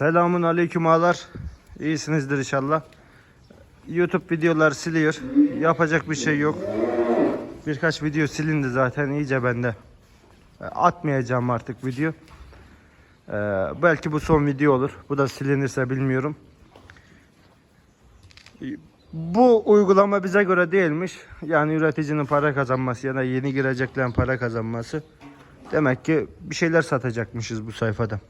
Selamun aleyküm ağalar. İyisinizdir inşallah. YouTube videolar siliyor. Yapacak bir şey yok. Birkaç video silindi zaten iyice bende. E, Atmayacağım artık video. Ee, belki bu son video olur. Bu da silinirse bilmiyorum. Bu uygulama bize göre değilmiş. Yani üreticinin para kazanması ya da yeni gireceklerin para kazanması. Demek ki bir şeyler satacakmışız bu sayfada.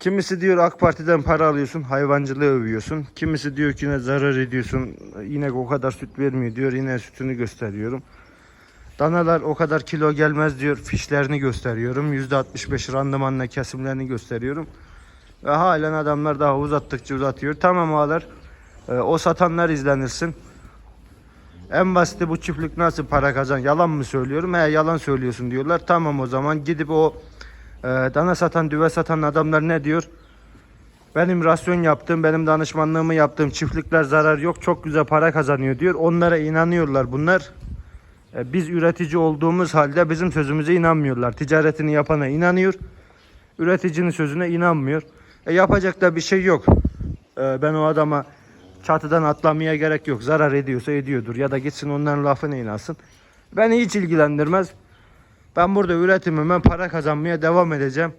Kimisi diyor AK Parti'den para alıyorsun, hayvancılığı övüyorsun. Kimisi diyor ki ne zarar ediyorsun, inek o kadar süt vermiyor diyor, yine sütünü gösteriyorum. Danalar o kadar kilo gelmez diyor, fişlerini gösteriyorum. %65 randımanla kesimlerini gösteriyorum. Ve halen adamlar daha uzattıkça uzatıyor. Tamam ağalar, e, o satanlar izlenirsin. En basiti bu çiftlik nasıl para kazan? Yalan mı söylüyorum? He yalan söylüyorsun diyorlar. Tamam o zaman gidip o dana satan, düve satan adamlar ne diyor? Benim rasyon yaptığım, benim danışmanlığımı yaptığım çiftlikler zarar yok, çok güzel para kazanıyor diyor. Onlara inanıyorlar bunlar. E, biz üretici olduğumuz halde bizim sözümüze inanmıyorlar. Ticaretini yapana inanıyor. Üreticinin sözüne inanmıyor. E, yapacak da bir şey yok. E, ben o adama çatıdan atlamaya gerek yok. Zarar ediyorsa ediyordur. Ya da gitsin onların lafına inansın. Beni hiç ilgilendirmez. Ben burada üretimime para kazanmaya devam edeceğim.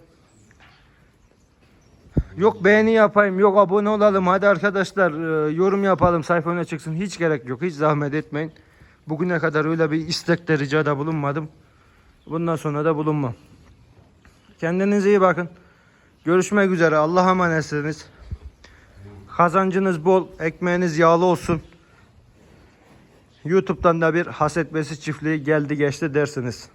Yok beğeni yapayım, yok abone olalım. Hadi arkadaşlar e, yorum yapalım, sayfa öne çıksın. Hiç gerek yok. Hiç zahmet etmeyin. Bugüne kadar öyle bir istekte ricada bulunmadım. Bundan sonra da bulunmam. Kendinize iyi bakın. Görüşmek üzere. Allah'a emanetsiniz. Kazancınız bol, ekmeğiniz yağlı olsun. YouTube'dan da bir haset besi çiftliği geldi geçti dersiniz.